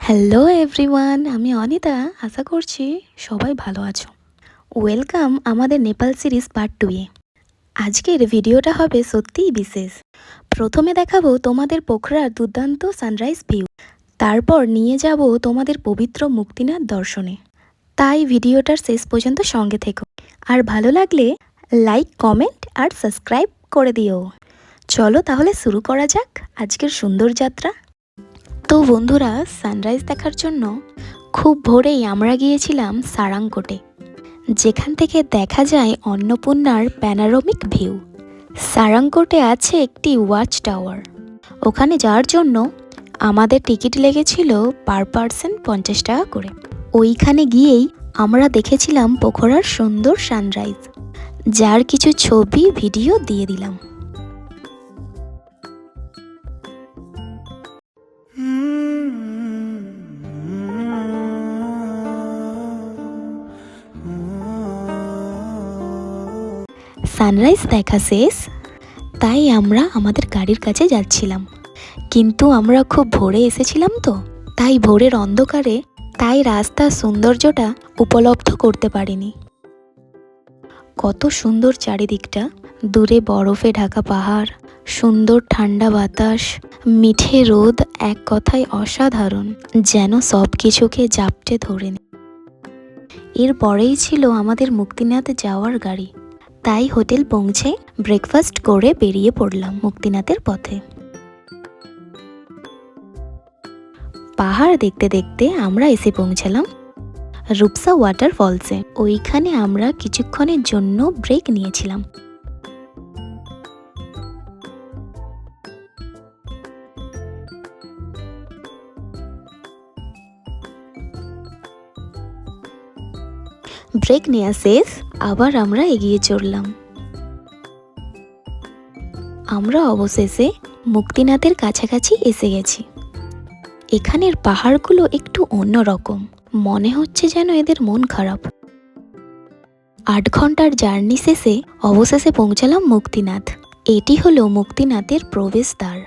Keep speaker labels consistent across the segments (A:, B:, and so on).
A: Hello everyone আমি অনিতা। আশা করছি সবাই ভালো আছো। ওয়েলকাম আমাদের নেপাল সিরিজ পার্ট টুয়ে আজকের ভিডিওটা হবে সত্যিই বিশেষ। প্রথমে দেখাবো তোমাদের পোখরার দুর্দান্ত সানরাইজ ভিউ তারপর নিয়ে যাব তোমাদের পবিত্র মুক্তিনাথ দর্শনে। তাই ভিডিওটার শেষ পর্যন্ত সঙ্গে থেকো। আর ভালো লাগলে লাইক কমেন্ট আর সাবস্ক্রাইব করে দিও। চলো তাহলে শুরু করা যাক আজকের সুন্দর যাত্রা। তো বন্ধুরা, সানরাইজ দেখার জন্য খুব ভোরেই আমরা গিয়েছিলাম সারাংকোটে, যেখান থেকে দেখা যায় অন্নপূর্ণার প্যানারোমিক ভিউ। সারাংকোটে আছে একটি ওয়াচ টাওয়ার, ওখানে যাওয়ার জন্য আমাদের টিকিট লেগেছিল পার পার্সন পঞ্চাশ টাকা করে। ওইখানে গিয়েই আমরা দেখেছিলাম পোখরার সুন্দর সানরাইজ, যার কিছু ছবি, ভিডিও দিয়ে দিলাম। সানরাইজ দেখা শেষ। তাই আমরা আমাদের গাড়ির কাছে যাচ্ছিলাম। কিন্তু আমরা খুব ভোরে এসেছিলাম তো। তাই ভোরের অন্ধকারে তাই রাস্তার সৌন্দর্যটা উপলব্ধ করতে পারিনি। কত সুন্দর চারিদিকটা। দূরে বরফে ঢাকা পাহাড়, সুন্দর ঠান্ডা বাতাস, মিঠে রোদ এক কথায় অসাধারণ, যেন সব কিছুকে জাপটে ধরে নে। এর পরেই ছিল আমাদের মুক্তিনাথ যাওয়ার গাড়ি। তাই হোটেল পৌঁছে ব্রেকফাস্ট করে বেরিয়ে পড়লাম মুক্তিনাথের পথে। পাহাড় দেখতে দেখতে আমরা এসে পৌঁছালাম রূপসা ওয়াটার ফলসে ওইখানে আমরা কিছুক্ষণের জন্য ব্রেক নিয়েছিলাম। ব্রেক নেওয়া শেষ আবার আমরা এগিয়ে চললাম। আমরা অবশেষে মুক্তিনাথের কাছাকাছি এসে গেছি। এখানের পাহাড়গুলো একটু অন্যরকম মনে হচ্ছে যেন এদের মন খারাপ। আট ঘণ্টার জার্নি শেষে অবশেষে পৌঁছালাম মুক্তিনাথ। এটি হলো মুক্তিনাথের প্রবেশদ্বার।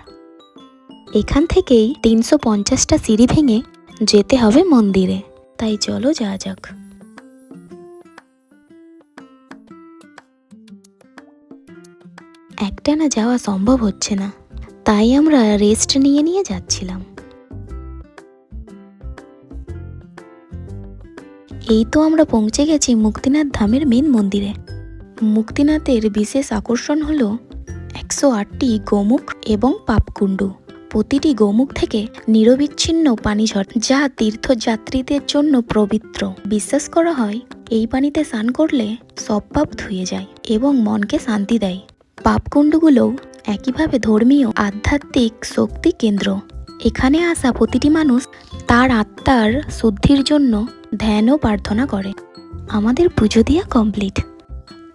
A: এখান থেকেই তিনশো পঞ্চাশটা সিঁড়ি ভেঙে যেতে হবে মন্দিরে। তাই চলো যাওয়া যাক। একটানা যাওয়া সম্ভব হচ্ছে না। তাই আমরা রেস্ট নিয়ে নিয়ে যাচ্ছিলাম। এই তো আমরা পৌঁছে গেছি মুক্তিনাথ ধামের মেন মন্দিরে। মুক্তিনাথের বিশেষ আকর্ষণ হল একশো আটটি গোমুখ এবং পাপকুণ্ডু। প্রতিটি গোমুখ থেকে নিরবিচ্ছিন্ন পানি ঝরে যা তীর্থযাত্রীদের জন্য পবিত্র। বিশ্বাস করা হয়, এই পানিতে স্নান করলে সব পাপ ধুয়ে যায় এবং মনকে শান্তি দেয়। পাপকুণ্ডগুলোও একইভাবে ধর্মীয়, আধ্যাত্মিক শক্তি কেন্দ্র। এখানে আসা প্রতিটি মানুষ তার আত্মার শুদ্ধির জন্য ধ্যান ও প্রার্থনা করে। আমাদের পুজো দিয়া কমপ্লিট।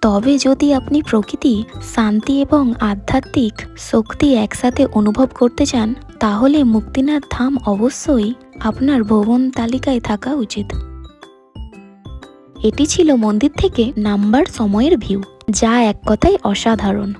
A: তবে যদি আপনি প্রকৃতি, শান্তি এবং আধ্যাত্মিক শক্তি একসাথে অনুভব করতে চান, তাহলে মুক্তিনাথ ধাম অবশ্যই আপনার ভ্রমণ তালিকায় থাকা উচিত। এটি ছিল মন্দির থেকে নাম্বার সময়ের ভিউ। যা এক কথায় অসাধারণ।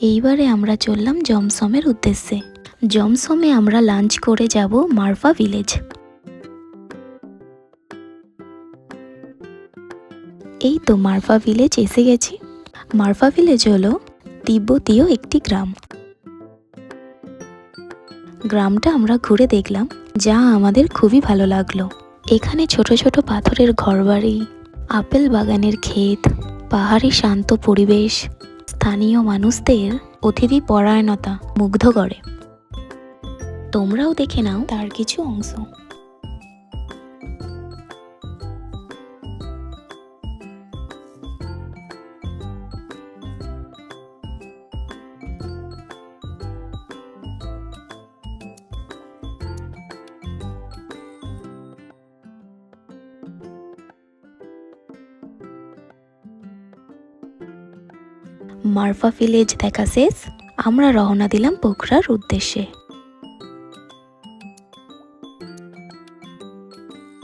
A: এইবারে আমরা চললাম জমসমের উদ্দেশ্যে। জমসমে আমরা লাঞ্চ করে যাব মারফা ভিলেজ। এই তো মারফা ভিলেজ এসে গেছি। মারফা ভিলেজ হলো তিব্বতীয় একটি গ্রাম। গ্রামটা আমরা ঘুরে দেখলাম, যা আমাদের খুবই ভালো লাগল। এখানে ছোট ছোট পাথরের ঘরবাড়ি, আপেল বাগানের ক্ষেত, পাহাড়ি শান্ত পরিবেশ, স্থানীয় মানুষদের অতিথি পরায়ণতা মুগ্ধ করে। তোমরাও দেখে নাও তার কিছু অংশ। মারফা ভিলেজ দেখা শেষ। আমরা রওনা দিলাম পোখরার উদ্দেশ্যে।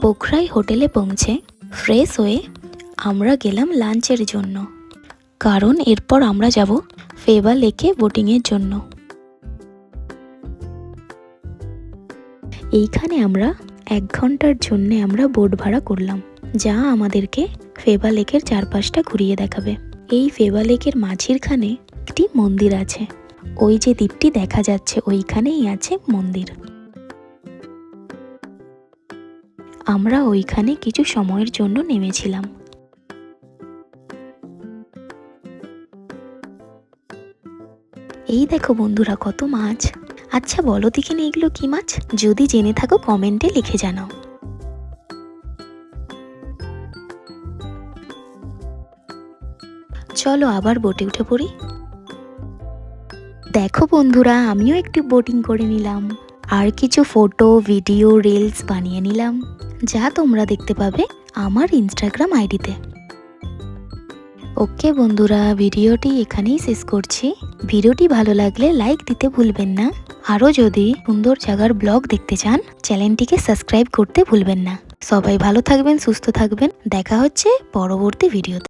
A: পোখরাই হোটেলে পৌঁছে ফ্রেশ হয়ে আমরা গেলাম লাঞ্চের জন্য। কারণ এরপর আমরা যাব ফেবা লেকে বোটিংয়ের জন্য। এইখানে আমরা এক ঘণ্টার জন্য আমরা বোট ভাড়া করলাম, যা আমাদেরকে ফেবা লেকের চারপাশটা ঘুরিয়ে দেখাবে। এই ফেবা লেকের মাঝিরখানে একটি মন্দির আছে। ওই যে দ্বীপটি দেখা যাচ্ছে, ওইখানেই আছে মন্দির। আমরা ওইখানে কিছু সময়ের জন্য নেমেছিলাম। এই দেখো বন্ধুরা কত মাছ। আচ্ছা বলো দেখিনি এগুলো কি মাছ? যদি জেনে থাকো কমেন্টে লিখে জানাও। চলো আবার বোটে উঠে পড়ি। দেখো বন্ধুরা, আমিও একটু বোটিং করে নিলাম। আর কিছু ফটো ভিডিও রিলস বানিয়ে নিলাম। যা তোমরা দেখতে পাবে আমার ইনস্টাগ্রাম আইডিতে। ওকে বন্ধুরা, ভিডিওটি এখানেই শেষ করছি। ভিডিওটি ভালো লাগলে লাইক দিতে ভুলবেন না। আরও যদি সুন্দর জায়গার ব্লগ দেখতে চান, চ্যানেলটিকে সাবস্ক্রাইব করতে ভুলবেন না। সবাই ভালো থাকবেন, সুস্থ থাকবেন। দেখা হচ্ছে পরবর্তী ভিডিওতে